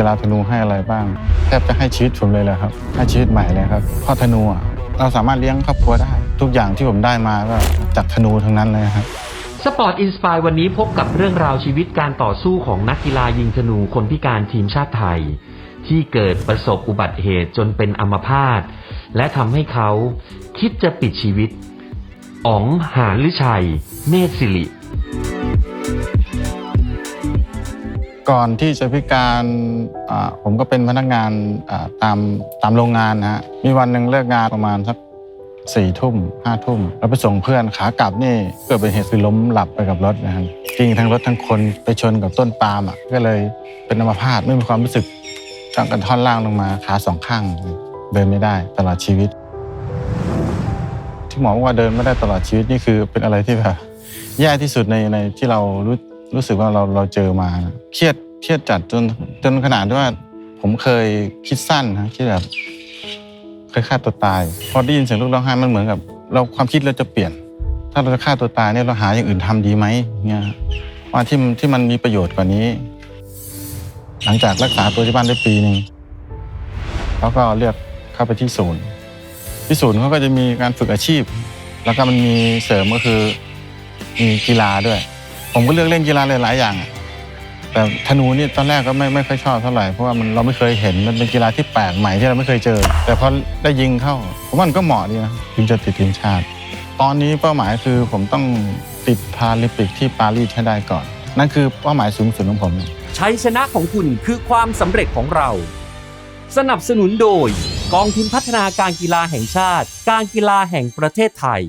กีฬาธนูให้อะไรบ้าง แทบจะให้ชีวิตผมเลยแหละครับ ให้ชีวิตใหม่เลยครับเพ่อธนูอะเราสามารถเลี้ยงครอบครัวได้ ทุกอย่างที่ผมได้มาก็จากธนูทั้งนั้นเลยครับ สปอร์ตอินสปายวันนี้พบกับเรื่องราวชีวิตการต่อสู้ของนักกีฬายิงธนูคนพิการทีมชาติไทย ที่เกิดประสบอุบัติเหตุจนเป็นอัมพาตและทำให้เขาคิดจะปิดชีวิต อ๋องหาฤชัยเนตรสิริ ก่อนที่จะพิการผมก็เป็นพนักงานตามตามโรงงานนะฮะมีวันหนึ่งเลิกงานประมาณสักสี่ทุ่มห้าทุ่มแล้วไปส่งเพื่อนขากลับนี่เกิดเป็นเหตุคือล้มหลับไปกับรถนะครับจริงทั้งรถทั้งคนไปชนกับต้นปาล์มอะก็เลยเป็นอัมพาตไม่มีความรู้สึกตั้งกันท่อนล่างลงมาขาสองข้างเดินไม่ได้ตลอดชีวิต ที่หมอบอกว่าเดินไม่ได้ตลอดชีวิตนี่คือเป็นอะไรที่แบบแย่ที่สุดในในที่เรารู้ รู้สึกว่าเราเราเจอมาเครียดเครียดจัดจนจนขนาดที่ว่าผมเคยคิดสั้นนะคิดแบบเคยฆ่าตัวตาย พอได้ยินเสียงลูกร้องไห้มันเหมือนกับ เราความคิดเราจะเปลี่ยน ถ้าเราจะฆ่าตัวตายเนี่ยเราหาอย่างอื่นทำดีไหมเนี่ยว่าที่มันที่มันมีประโยชน์กว่านี้ หลังจากรักษาตัวที่บ้านได้ปีหนึ่งแล้วก็เลือกเข้าไปที่ศูนย์ที่ศูนย์เขาก็จะมีการฝึกอาชีพ แล้วก็มันมีเสริมก็คือมีกีฬาด้วย ผมก็เลือกเล่นกีฬาหลายๆอย่าง แต่ธนูนี่ตอนแรกก็ไม่ไม่ค่อยชอบเท่าไหร่เพราะว่ามันเราไม่เคยเห็นมันเป็นกีฬาที่แปลกใหม่ที่เราไม่เคยเจอ แต่พอได้ยิงเข้าผมว่ามันก็เหมาะดีนะทีมจะติดทีมชาติ ตอนนี้เป้าหมายคือผมต้องติดพาลิมปิกที่ปารีสให้ได้ก่อน นั่นคือเป้าหมายสูงสุดของผมชัยชนะของคุณคือความสำเร็จของเรา สนับสนุนโดย กองทุนพัฒนาการกีฬาแห่งชาติ การกีฬาแห่งประเทศไทย